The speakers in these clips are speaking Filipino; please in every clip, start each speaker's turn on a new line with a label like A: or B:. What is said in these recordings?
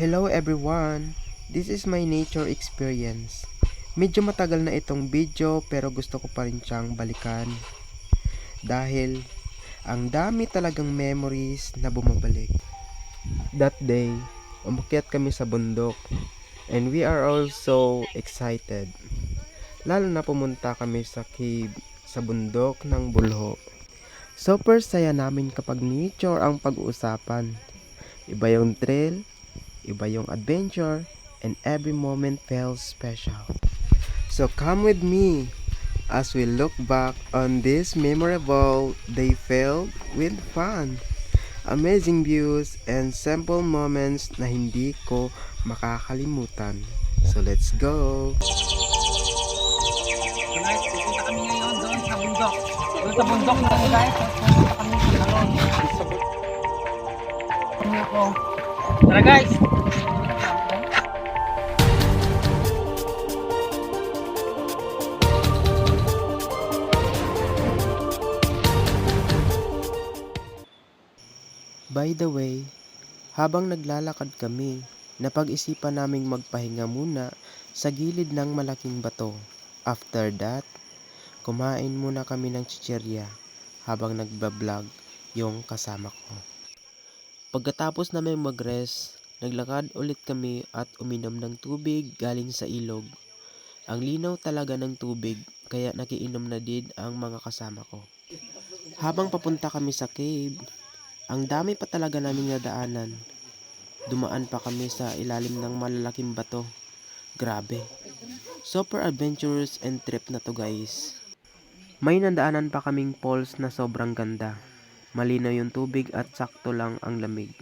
A: Hello everyone! This is my nature experience. Medyo matagal na itong video pero gusto ko pa rin siyang balikan. Dahil ang dami talagang memories na bumabalik. That day, umakyat kami sa bundok and we are all so excited. Lalo na pumunta kami sa cave sa bundok ng Bulho. Super saya namin kapag nature ang pag-uusapan. Iba yung thrill, iba yung adventure, and every moment felt special. So come with me as we look back on this memorable day filled with fun, amazing views, and simple moments na hindi ko makakalimutan. So let's go!
B: Guys, pupunta kami ngayon doon sa bundok. Doon sa bundok na guys, pupunta kami sa. Tara guys!
A: By the way, habang naglalakad kami, napag-isipan naming magpahinga muna sa gilid ng malaking bato. After that, kumain muna kami ng chicherya habang nagbablog yung kasama ko. Pagkatapos namin mag-rest, naglakad ulit kami at uminom ng tubig galing sa ilog. Ang linaw talaga ng tubig kaya nakiinom na din ang mga kasama ko. Habang papunta kami sa cave, ang dami pa talaga naming nadaanan. Dumaan pa kami sa ilalim ng malalaking bato. Grabe. Super adventurous and trip na to guys. May nadaanan pa kaming falls na sobrang ganda. Malinaw yung tubig at sakto lang ang lamig.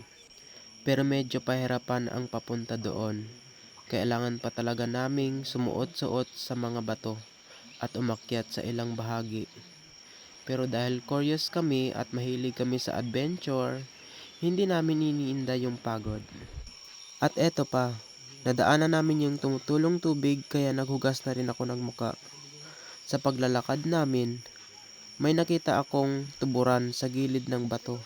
A: Pero medyo pahirapan ang papunta doon. Kailangan pa talaga naming sumuot-suot sa mga bato at umakyat sa ilang bahagi. Pero dahil curious kami at mahilig kami sa adventure, hindi namin iniinda yung pagod. At eto pa, nadaanan namin yung tumutulong tubig kaya naghugas na rin ako ng muka. Sa paglalakad namin, may nakita akong tuburan sa gilid ng bato.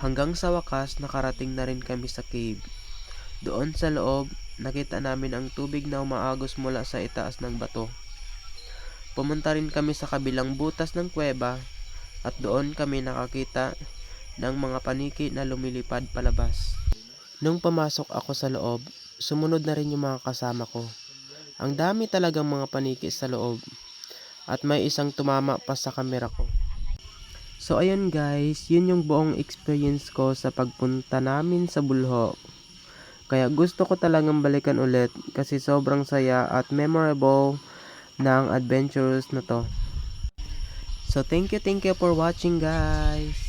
A: Hanggang sa wakas, nakarating na rin kami sa cave. Doon sa loob, nakita namin ang tubig na umaagos mula sa itaas ng bato. Pumunta rin kami sa kabilang butas ng kuweba at doon kami nakakita ng mga paniki na lumilipad palabas. Nung pamasok ako sa loob, sumunod na rin yung mga kasama ko. Ang dami talagang mga paniki sa loob at may isang tumama pa sa kamera ko. So ayun guys, yun yung buong experience ko sa pagpunta namin sa Bulho. Kaya gusto ko talagang balikan ulit kasi sobrang saya at memorable ng adventures na to. So thank you, thank you for watching guys.